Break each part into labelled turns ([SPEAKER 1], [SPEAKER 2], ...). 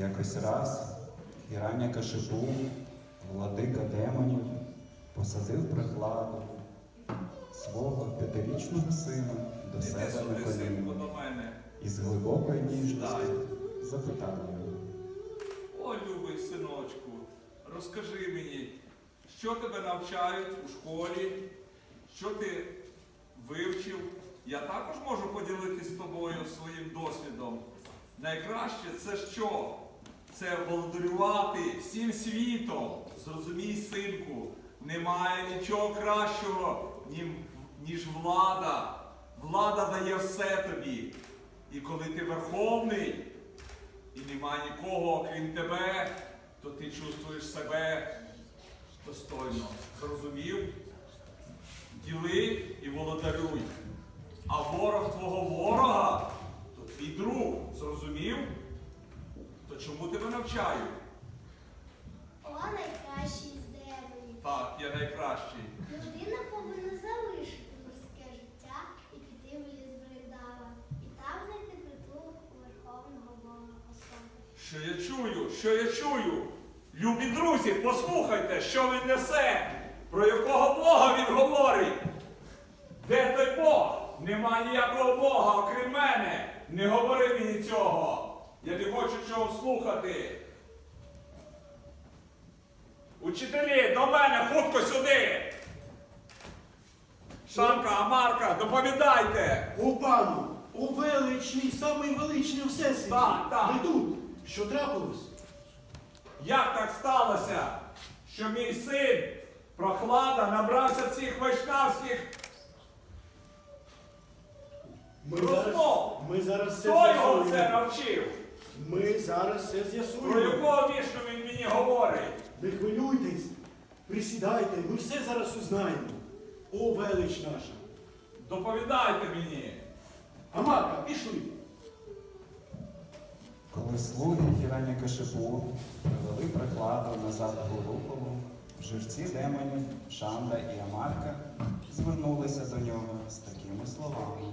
[SPEAKER 1] Якось раз Гірання Кашипу, владика демонів, посадив прикладу свого п'ятирічного сина до себе на коліна і з глибокою ніжністю запитав його.
[SPEAKER 2] О, любий синочку, розкажи мені, що тебе навчають у школі, що ти вивчив. Я також можу поділитися з тобою своїм досвідом. Найкраще це що? Це володарювати всім світом. Зрозумій, синку, немає нічого кращого, ніж влада. Влада дає все тобі. І коли ти верховний, і нема нікого, окрім тебе, то ти чувствуєш себе достойно. Зрозумів? Діли і володарюй. А ворог твого ворога, то твій друг. Зрозумів? Чому тебе навчаю?
[SPEAKER 3] О, найкращий з демонів.
[SPEAKER 2] Так, я найкращий.
[SPEAKER 3] Людина повинна залишити морське життя і піти в ліс Бриндава. І там знайти притулок у Верховного Бога особи.
[SPEAKER 2] Що я чую? Що я чую? Любі друзі, послухайте, що він несе, про якого Бога він говорить. Де той Бог? Нема ніякого Бога, окрім мене. Не говори мені цього. Я не хочу цього слухати. Учителі, до мене, хутко сюди. Шанка, Амарка, доповідайте.
[SPEAKER 4] О пану, о величний, самий величний у всесвіті.
[SPEAKER 2] Так, так.
[SPEAKER 4] Ви тут. Що трапилось?
[SPEAKER 2] Як так сталося, що мій син прохлада набрався цих вайшнавських
[SPEAKER 4] Ми
[SPEAKER 2] Розмов.
[SPEAKER 4] зараз, ми зараз все
[SPEAKER 2] Хто його це
[SPEAKER 4] з'ясуємо.
[SPEAKER 2] навчив?
[SPEAKER 4] Ми зараз все
[SPEAKER 2] Про
[SPEAKER 4] з'ясуємо.
[SPEAKER 2] якого вішну він мені говорить?
[SPEAKER 4] Не хвилюйтесь, присідайте, ми все зараз узнаємо. О, велич наша.
[SPEAKER 2] Доповідайте мені.
[SPEAKER 4] Амака, пішли.
[SPEAKER 1] Коли слуги Гірання Кашипу привели прикладу назад Глухову, живці демонів Шанда і Амарка звернулися до нього з такими словами.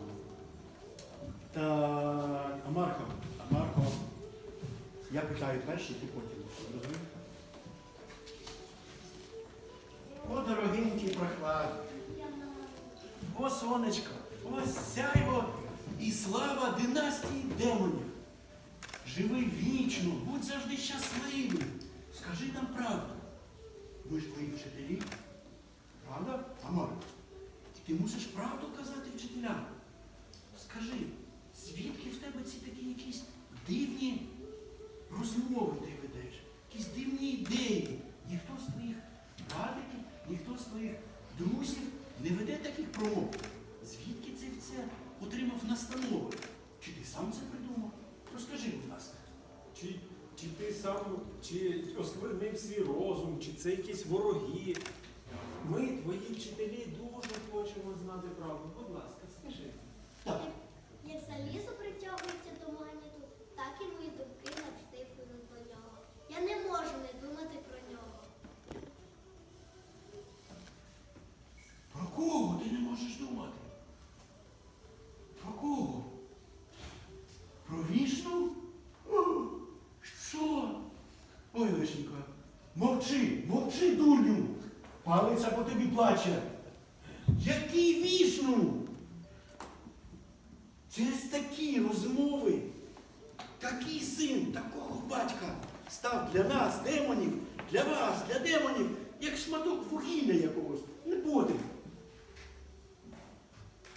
[SPEAKER 4] Так, Амарко, Амарко, я питаю перший, ти потім. О, дорогенький прохлад. О, сонечко, о, сяйво і слава династії демонів. Живи вічно, будь завжди щасливим. Скажи нам правду. Ми ж твої вчителі. Правда, Амар? Ти мусиш правду казати вчителям. Скажи, звідки в тебе ці такі якісь дивні розмови ти ведеш? Якісь дивні ідеї? Ніхто з твоїх радиків, ніхто з твоїх друзів не веде таких промов. Звідки це все отримав настанови? Чи ти сам це придумав? Розкажи, будь ласка.
[SPEAKER 5] Чи, чи ти сам чи осквернив свій розум, чи це якісь вороги? Ми, твої вчителі, дуже хочемо знати правду. Будь ласка, скажи.
[SPEAKER 4] Так,
[SPEAKER 3] Як залізо притягується до магніту, так і мої думки завжди плинуть до нього. Я не можу не думати про нього.
[SPEAKER 4] про кого ти не можеш думати? Про кого? Про вішну? О, Що? Ой, Лешенько, мовчи, дурню. Палиця по тобі плаче. Який вішну? Через такі розмови, такий син, такого батька став для нас, демонів, для вас, для демонів, як шматок вугілля якогось. Не подив.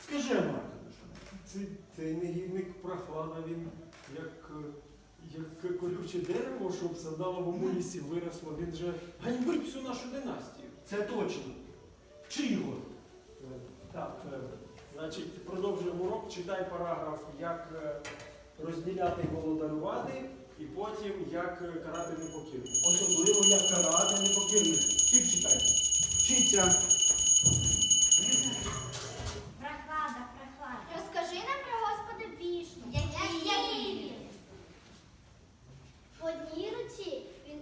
[SPEAKER 4] Скажи, Марко.
[SPEAKER 5] Цей, цей негідник прохлада, він як, е, як колюче дерево, що в садовому лісі виросло, він же ганьбить всю нашу династію.
[SPEAKER 4] Це точно. Вчи його.
[SPEAKER 5] Е, Так, е, значить, продовжуємо урок, читай параграф, як е, розділяти володарювати, і потім як карати непокірних.
[SPEAKER 4] Особливо як карати непокірних. Всі читайте. Вчіться.
[SPEAKER 6] Прохлада, прохлада.
[SPEAKER 3] Розкажи нам про Господа Вішну.
[SPEAKER 6] Який
[SPEAKER 3] Який він? В одній руці він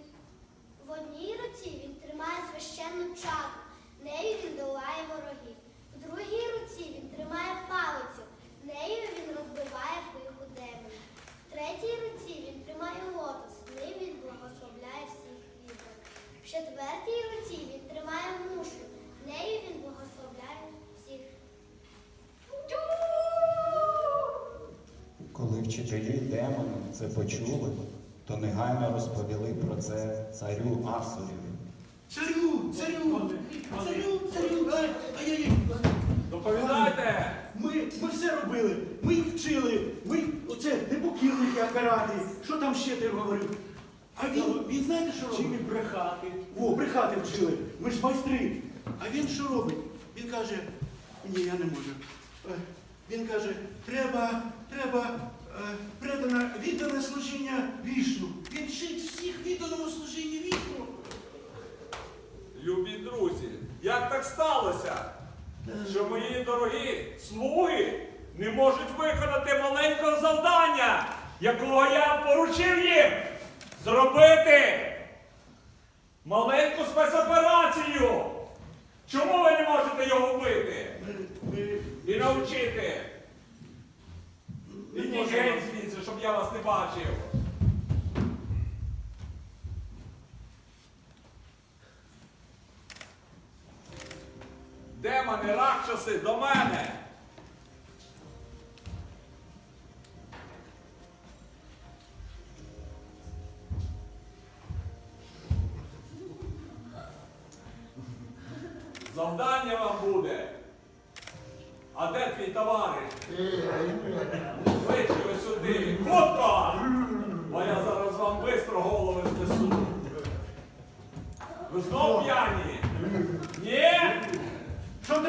[SPEAKER 3] в одній руці він тримає священну чаку. Нею він долає ворогів. В другій руці він тримає палицю. Нею він розбиває пиху демонів. В третій руці він тримає лотос. Нею
[SPEAKER 1] вчителі демони це почули, то негайно розповіли про це царю Асурів.
[SPEAKER 4] Царю, царю, царю, царю, ай, ай-яй-яй.
[SPEAKER 2] Доповідайте!
[SPEAKER 4] Ми, ми все робили, ми їх вчили, ми оце непокірники апарати, що там ще ти говорив? А він, він знаєте, що робить?
[SPEAKER 5] Вчили брехати.
[SPEAKER 4] О, брехати вчили, ми ж майстри. А він що робить? Він каже, ні, я не можу. Е, Він каже, треба, треба е, предане, віддане служіння вішну. Він вчить всіх відданому служінню вішну.
[SPEAKER 2] Любі друзі, як так сталося, що мої дорогі слуги не можуть виконати маленького завдання, якого я поручив їм зробити маленьку спецоперацію. Чому ви не можете його вбити і навчити? Ідіть геть звідси, щоб я вас не бачив. Де мене ракшаси, до мене!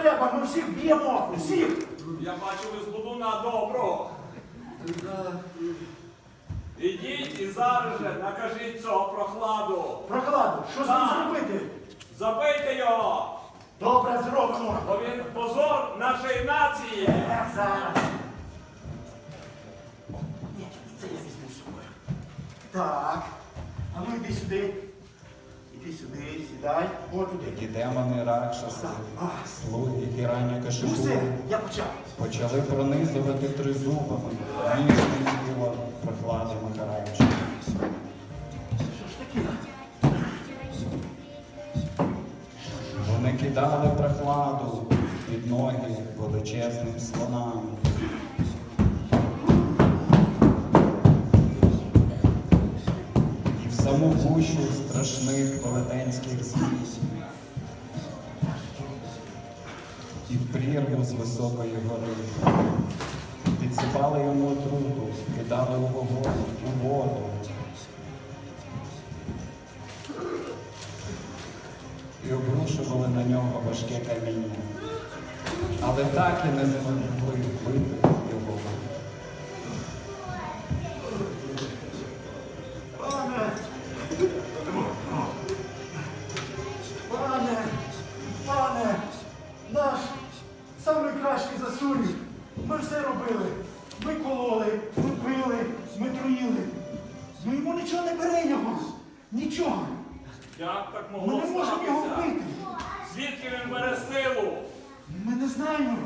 [SPEAKER 4] Треба? Ми всіх б'ємо! Всіх!
[SPEAKER 2] Я бачу, ви з будуна доброго. Ідіть і зараз же накажіть цього прохладу.
[SPEAKER 4] Прохладу, що з ним
[SPEAKER 2] Так.
[SPEAKER 4] зробити?
[SPEAKER 2] Забийте його,
[SPEAKER 4] Добре зробимо.
[SPEAKER 2] бо він позор нашої нації.
[SPEAKER 4] Е, Зараз. Ні, це я візьму з собою. Так. А ну йди сюди. Іди сюди, сідай. От туди.
[SPEAKER 1] Тоді демони Ракшаси, слуги Гіраня
[SPEAKER 4] Ну
[SPEAKER 1] Кашипу
[SPEAKER 4] все, я почав.
[SPEAKER 1] почали пронизувати тризубами ніжне тіло прохлади Махараджі.
[SPEAKER 4] Що ж таке?
[SPEAKER 1] Вони кидали прохладу під ноги величезним слонам. І в саму гущу страшних велетенських змій. І в прірву з високої гори. Підсипали йому отруту, кидали у вогонь, у воду. і обрушували на нього важке каміння. Але так і не змогли вбити
[SPEAKER 4] Нічого.
[SPEAKER 2] Як так
[SPEAKER 4] Ми не можемо його
[SPEAKER 2] статися?
[SPEAKER 4] вбити.
[SPEAKER 2] Звідки він бере силу?
[SPEAKER 4] Ми не знаємо.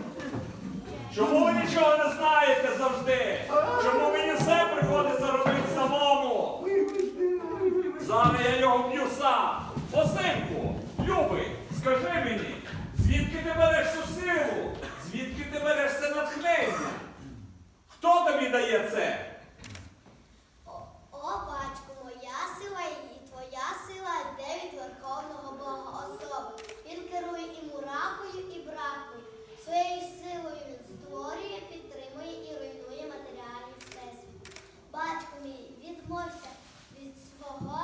[SPEAKER 2] Чому ви нічого не знаєте завжди? Чому мені все приходиться робити самому? Зараз я його б'ю сам. Осинку, любий, скажи мені, звідки ти береш цю силу? Звідки ти береш це натхнення? Хто тобі дає це?
[SPEAKER 3] О, о, батько, моя сила і твоя сила йде від Верховного Бога особи. Він керує і мурахою, і брахою. Своєю силою він створює, підтримує і руйнує матеріальний всесвіт. Батько мій, відмовся від свого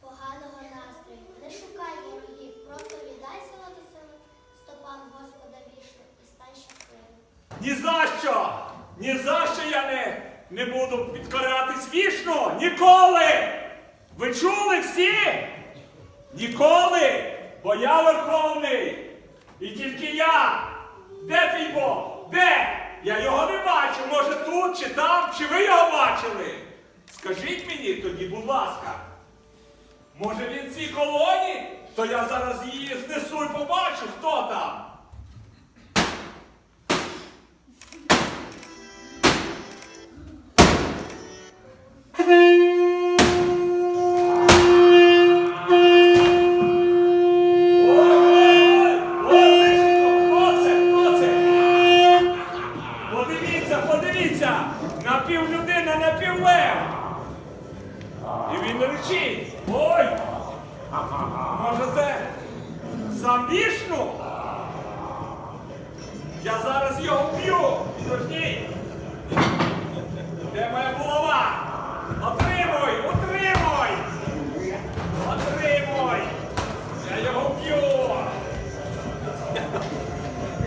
[SPEAKER 3] поганого настрою. Не шукай ворогів, просто віддай силу до сили стопам Господа вішну і стань щасливим.
[SPEAKER 2] Ні за що! Ні за що я не, не буду підкорятись вішну! Ніколи! Ви всі? Ніколи! Бо я верховний! І тільки я! Де твій Бог? Де? Я його не бачу. Може тут, чи там, чи ви його бачили? Скажіть мені тоді, будь ласка. Може він в цій колоні? То я зараз її знесу і побачу, хто там.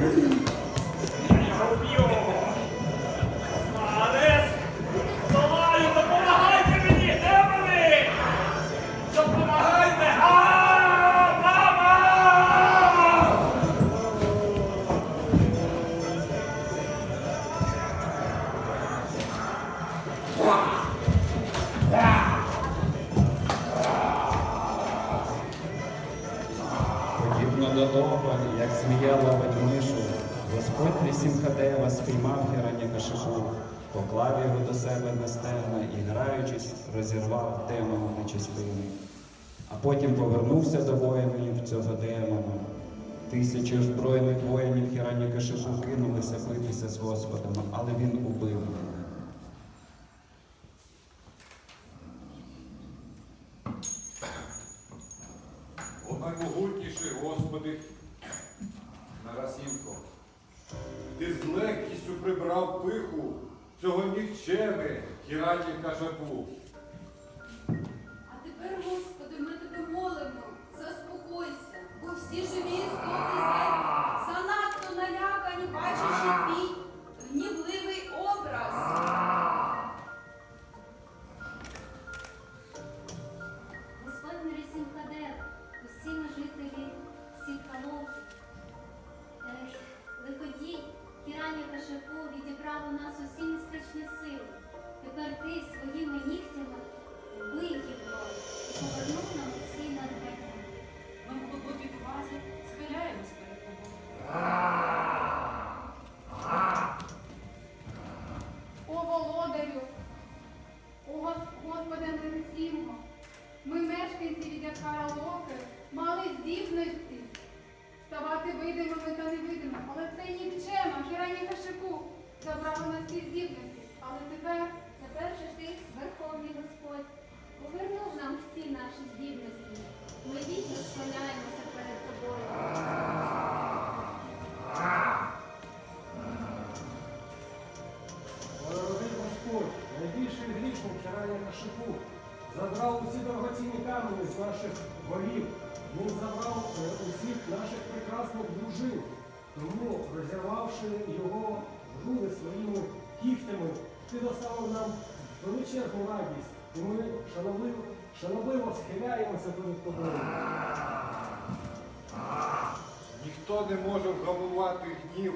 [SPEAKER 1] Thank you. Господь Сімхадева спіймав Гіранякашипу, поклав його до себе на стегна і, граючись, розірвав демону на частини. А потім повернувся до воїнів цього демона. Тисячі озброєних воїнів Гіранякашипу кинулися битися з Господом, але він убив їх.
[SPEAKER 7] О наймогутніший Господи, Нарасівко, ти з легкістю прибрав пиху цього нікчеми Хіранівка Жабу.
[SPEAKER 6] Усі сили. Тепер ти своїми нігтями вбив його і повернув нам усі надбання.
[SPEAKER 8] Ми в глибокій повазі схиляємось перед тобою.
[SPEAKER 9] Ми
[SPEAKER 6] вічно склоняємося перед тобою.
[SPEAKER 5] Дорогий Господь, найбільший грішник Чарання на шипу, забрав усі дорогоцінні камені з наших голів. Він забрав е, усіх наших прекрасних дружин. Тому, розірвавши його груди своїми кігтями, ти доставив нам величезну радість. І до них схиляємося тобою.
[SPEAKER 7] Ніхто не може вгамувати
[SPEAKER 10] гнів.